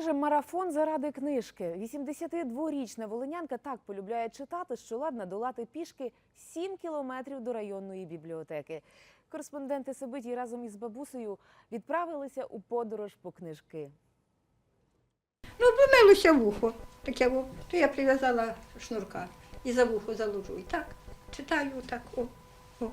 майже марафон заради книжки. 82-річна волинянка так полюбляє читати, що ладна долати пішки 7 кілометрів до районної бібліотеки. Кореспонденти Сибиті разом із бабусею відправилися у подорож по книжки. Ну, помилося вухо. Таке во. То я прив'язала шнурка і за вухо заложу. І так, читаю, так, о, о.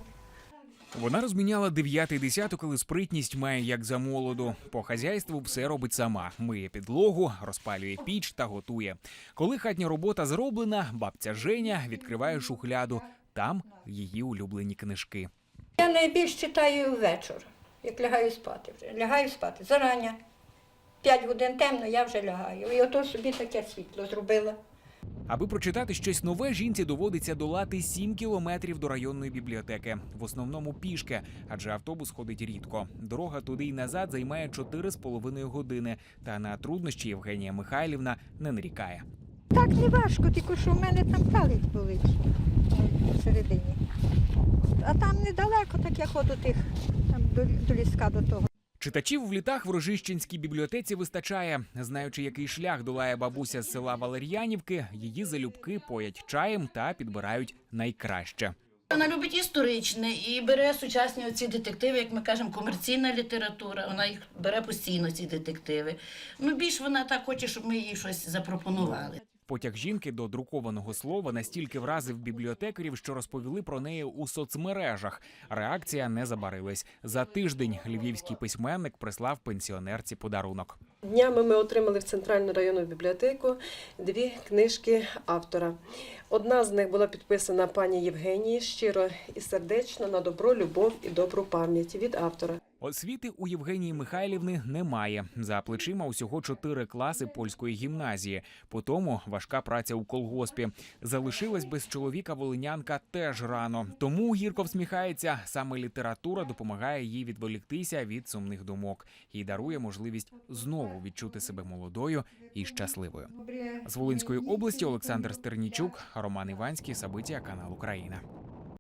Вона розміняла дев'ятий десяток, але спритність має як за молоду. По хазяйству все робить сама: миє підлогу, розпалює піч та готує. Коли хатня робота зроблена, бабця Женя відкриває шухляду. Там її улюблені книжки. Я найбільш читаю ввечір, як лягаю спати вже. Лягаю спати зарання. П'ять годин темно, я вже лягаю. І ото собі таке світло зробила. Аби прочитати щось нове, жінці доводиться долати 7 кілометрів до районної бібліотеки. В основному пішки, адже автобус ходить рідко. Дорога туди й назад займає 4,5 години. Та на труднощі Євгенія Михайлівна не нарікає. Так не важко, тільки що в мене там палець болить всередині. А там недалеко, так я ходу тих там до, до ліска до того. Читачів в літах в Рожищенській бібліотеці вистачає. Знаючи, який шлях долає бабуся з села Валер'янівки, її залюбки поять чаєм та підбирають найкраще. Вона любить історичне і бере сучасні оці детективи, як ми кажемо, комерційна література. Вона їх бере постійно, ці детективи. Ну, більш вона так хоче, щоб ми їй щось запропонували. Потяг жінки до друкованого слова настільки вразив бібліотекарів, що розповіли про неї у соцмережах. Реакція не забарилась. За тиждень львівський письменник прислав пенсіонерці подарунок. Днями ми отримали в Центральну районну бібліотеку дві книжки автора. Одна з них була підписана пані Євгенії щиро і сердечно на добро, любов і добру пам'ять від автора. Освіти у Євгенії Михайлівни немає. За плечима усього чотири класи польської гімназії. По тому важка праця у колгоспі. Залишилась без чоловіка волинянка теж рано. Тому гірко всміхається. Саме література допомагає їй відволіктися від сумних думок і дарує можливість знову відчути себе молодою і щасливою. З Волинської області Олександр Стернічук, Роман Іванський, Сабиття, канал Україна.